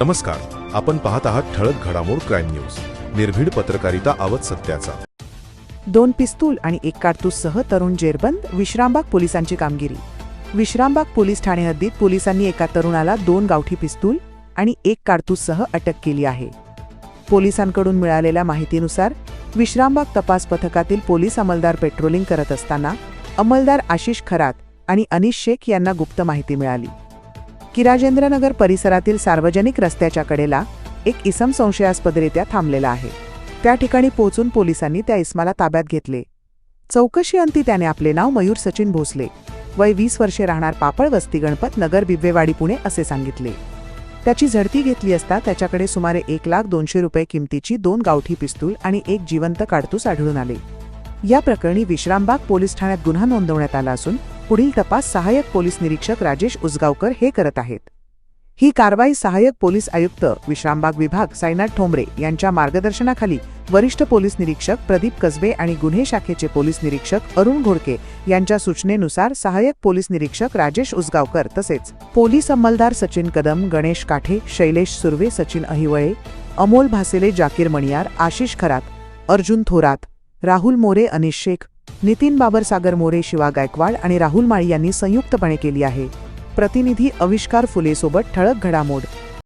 नमस्कार. आपण पाहत आहात ठळक घडामोड क्राईम न्यूज. निर्भीड पत्रकारिता आवत सत्याचा. दोन पिस्तूल आणि एक कारतूससह तरुण जेरबंद विश्रामबाग पोलिसांची कामगिरी. विश्रामबाग पोलीस ठाणे हद्दीत पोलिसांनी एका तरुणाला दोन गावठी पिस्तूल आणि एक कारतूससह अटक केली आहे. पोलिसांकडून मिळालेल्या माहितीनुसार विश्रामबाग तपास पथकातील पोलीस अंमलदार पेट्रोलिंग करत असताना अंमलदार आशिष खरात आणि अनिश शेख यांना गुप्त माहिती मिळाली. की राजेंद्रनगर परिसरातील सार्वजनिक रस्त्याच्या कडेला एक इसम संशयास्पदरित्या थांबलेला आहे. त्या ठिकाणी पोहोचून पोलिसांनी त्या इसमाला ताब्यात घेतले. चौकशी अंती त्याने आपले नाव मयूर सचिन भोसले वय वीस वर्षे राहणार पापळ वस्ती गणपत नगर बिब्वेवाडी पुणे असे सांगितले. त्याची झडती घेतली असता त्याच्याकडे सुमारे एक लाख दोनशे रुपये किमतीची दोन गावठी पिस्तूल आणि एक जिवंत काडतूस आढळून आले. या प्रकरणी विश्रामबाग पोलीस ठाण्यात गुन्हा नोंदवण्यात आला असून पुढील तपास सहाय्यक पोलीस निरीक्षक राजेश उसगावकर हे करत आहेत. ही कारवाई सहाय्यक पोलीस आयुक्त विश्रामबाग विभाग साईनाथ ठोंबरे यांच्या मार्गदर्शनाखाली वरिष्ठ पोलीस निरीक्षक प्रदीप कसबे आणि गुन्हे शाखेचे पोलीस निरीक्षक अरुण घोडके यांच्या सूचनेनुसार सहाय्यक पोलीस निरीक्षक राजेश उसगावकर तसेच पोलीस अंमलदार सचिन कदम गणेश काठे शैलेश सुर्वे सचिन अहिवळे अमोल भासेले जाकीर मणियार आशिष खरात अर्जुन थोरात राहुल मोरे अनिश शेख नितीन बाबरसागर मोरे शिवा गायकवाड आणि राहुल माळी यांनी संयुक्तपणे केली आहे. प्रतिनिधी अविष्कार फुलेसोबत ठळक घडामोड